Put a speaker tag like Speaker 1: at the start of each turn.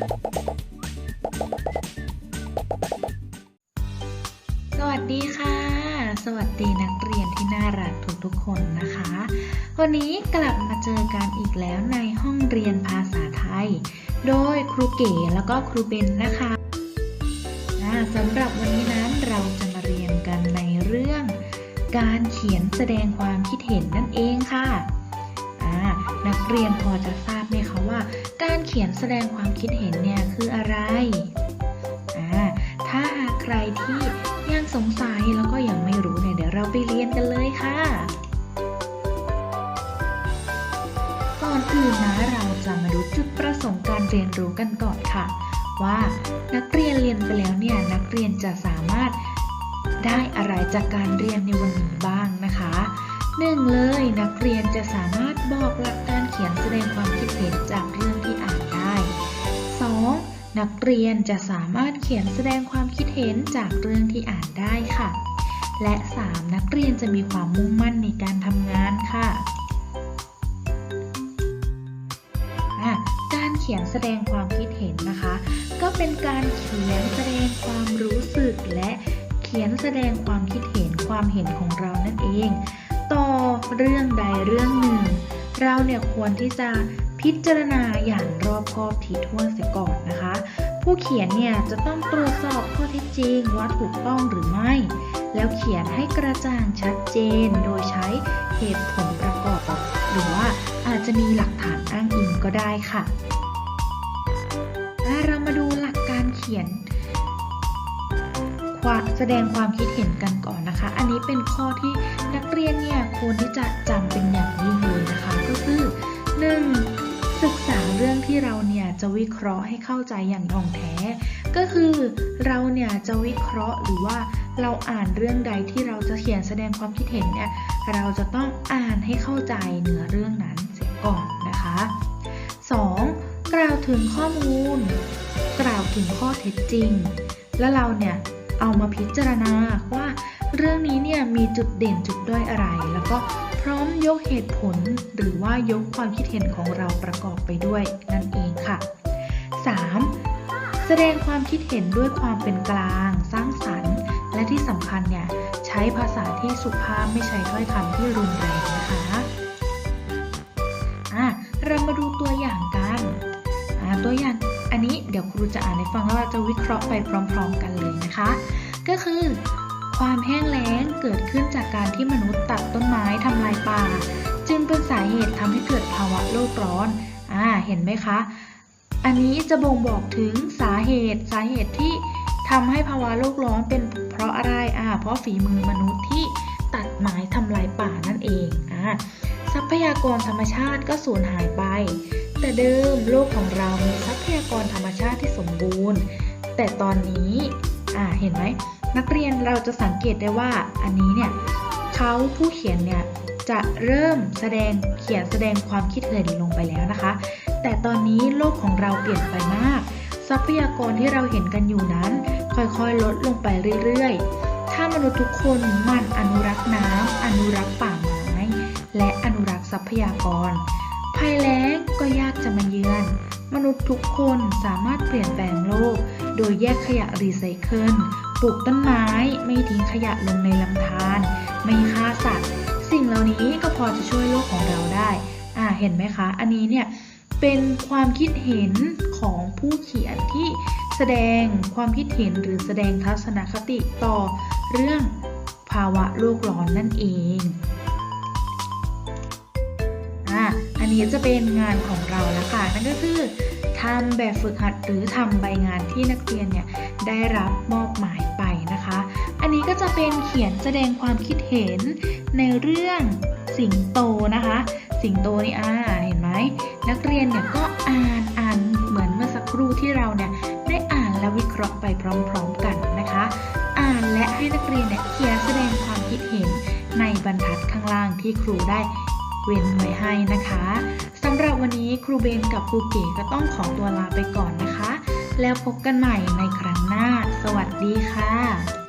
Speaker 1: สวัสดีค่ะ สวัสดีนักเรียนที่น่ารักทุกๆคนนะคะ วันนี้กลับมาเจอกันอีกแล้วในห้องเรียนภาษาไทย โดยครูเก๋แล้วก็ครูเบนนะคะสำหรับวันนี้นั้นเราจะมาเรียนกันในเรื่อง การเขียนแสดงความคิดเห็นนั่นเองค่ะนักเรียนพอจะท การเขียนแสดงความคิดเห็นเนี่ยคืออะไรอ่าถ้าหากใครที่ยังสงสัยแล้วก็ยังไม่รู้เนี่ยเดี๋ยวเราไปเรียนกันเลยค่ะ ก่อนอื่นนะเราจะมาดูจุดประสงค์การเรียนรู้กันก่อนค่ะ ว่านักเรียนเรียนไปแล้วเนี่ยนักเรียนจะสามารถได้อะไรจากการเรียนในวันนี้บ้างนะคะหนึ่งเลยนักเรียนจะสามารถบอกหลักการเขียนแสดงความคิดเห็นจากเรื่องที่ นักเรียนจะสามารถเขียนแสดงความคิดเห็นจากเรื่องที่อ่านได้ค่ะ และ 3. นักเรียนจะมีความมุ่งมั่นในการทำงานค่ะ การเขียนแสดงความคิดเห็นนะคะ ก็เป็นการเขียนแสดงความรู้สึกและเขียนแสดงความคิดเห็นความเห็นของเรานั่นเอง ต่อเรื่องใดเรื่องหนึ่ง เราเนี่ยควรที่จะ พิจารณาอย่างรอบคอบถี่ถ้วนเสียก่อนนะคะ ผู้เขียนเนี่ยจะต้องตรวจสอบข้อเท็จจริงว่าถูกต้องหรือไม่ แล้วเขียนให้กระจ่างชัดเจน โดยใช้เหตุผลประกอบ หรือว่าอาจจะมีหลักฐานอ้างอิงก็ได้ค่ะอะเรามาดูหลักการเขียนความแสดงความคิดเห็นกันก่อนนะคะ อันนี้เป็นข้อที่นักเรียนเนี่ยควรที่จะจำเป็นอย่างยิ่งเลยนะคะ ก็คือ 1. ศึกษาเรื่องที่เราเนี่ยจะวิเคราะห์ให้เข้าใจอย่างท่องแท้ ก็คือเราเนี่ยจะวิเคราะห์หรือว่าเราอ่านเรื่องใดที่เราจะเขียนแสดงความคิดเห็นเนี่ยเราจะต้องอ่านให้เข้าใจเนื้อเรื่องนั้นเสียก่อนนะคะ 2. กล่าวถึงข้อมูล กล่าวถึงข้อเท็จจริง แล้วเราเนี่ยเอามาพิจารณาว่า เรื่องนี้เนี่ยมีจุดเด่นจุดด้อยอะไร แล้วก็พร้อมยกเหตุผลหรือว่ายกความคิดเห็นของเราประกอบไปด้วยนั่นเองค่ะ 3. แสดงความคิดเห็นด้วยความเป็นกลาง สร้างสรรค์ และที่สำคัญเนี่ยใช้ภาษาที่สุภาพไม่ใช้ถ้อยคำที่รุนแรงนะคะอะเรามาดูตัวอย่างกันอะตัวอย่างอันนี้เดี๋ยวครูจะอ่านให้ฟังแล้วเราจะวิเคราะห์ไปพร้อม ๆ กันเลยนะคะ ก็คือ ความแห้งแล้งเกิดขึ้นจากการที่มนุษย์ตัดต้นไม้ทำลายป่า จึงเป็นสาเหตุทำให้เกิดภาวะโลกร้อน อ่า เห็นไหมคะ อันนี้จะบ่งบอกถึงสาเหตุสาเหตุที่ทำให้ภาวะโลกร้อนเป็นเพราะอะไร อ่า เพราะฝีมือมนุษย์ที่ตัดไม้ทำลายป่านั่นเอง อ่า ทรัพยากรธรรมชาติก็สูญหายไป แต่เดิมโลกของเรามีทรัพยากรธรรมชาติที่สมบูรณ์ แต่ตอนนี้ อ่า เห็นไหม นักเรียนเราจะสังเกตได้ว่าอันนี้เนี่ยเขาผู้เขียนเนี่ยจะเริ่มแสดงเขียนแสดงความคิดเห็นลงไปแล้วนะคะ แต่ตอนนี้โลกของเราเปลี่ยนไปมาก ทรัพยากรที่เราเห็นกันอยู่นั้น ค่อยๆลดลงไปเรื่อยๆ ถ้ามนุษย์ทุกคนมันอนุรักษ์น้ำอนุรักษ์ป่าไม้ และอนุรักษ์ทรัพยากร ภัยแล้งก็ยากจะมาเยือน มนุษย์ทุกคนสามารถเปลี่ยนแปลงโลก โดยแยกขยะรีไซเคิล ปลูกต้นไม้ ไม่ทิ้งขยะลงในลำธาร ไม่ฆ่าสัตว์ สิ่งเหล่านี้ก็พอจะช่วยโลกของเราได้ อ่า เห็นไหมคะ อันนี้เนี่ยเป็นความคิดเห็นของผู้เขียนที่แสดงความคิดเห็นหรือแสดงทัศนคติต่อเรื่องภาวะโลกร้อนนั่นเองอะอันนี้จะเป็นงานของเราแล้วค่ะ นั่นก็คือทำแบบฝึกหัดหรือทำใบงานที่นักเรียนเนี่ยได้รับมอบหมาย นนี้ก็จะเป็นเขียนแสดงความคิดเห็นในเรื่องสิงโตนะคะ สิงโตนี่อ่าเห็นไหมนักเรียนเนี่ยก็อ่านอ่านเหมือนเมื่อสักครู่ที่เราเนี่ยได้อ่านและวิเคราะห์ไปพร้อม ๆกันนะคะ อ่านและให้นักเรียนเนี่ยเขียนแสดงความคิดเห็นในบรรทัดข้างล่างที่ครูได้เว้นไว้ให้นะคะสำหรับวันนี้ครูเบนกับครูเก๋ก็ต้องขอตัวลาไปก่อนนะคะ แล้วพบกันใหม่ในครั้งหน้า สวัสดีค่ะ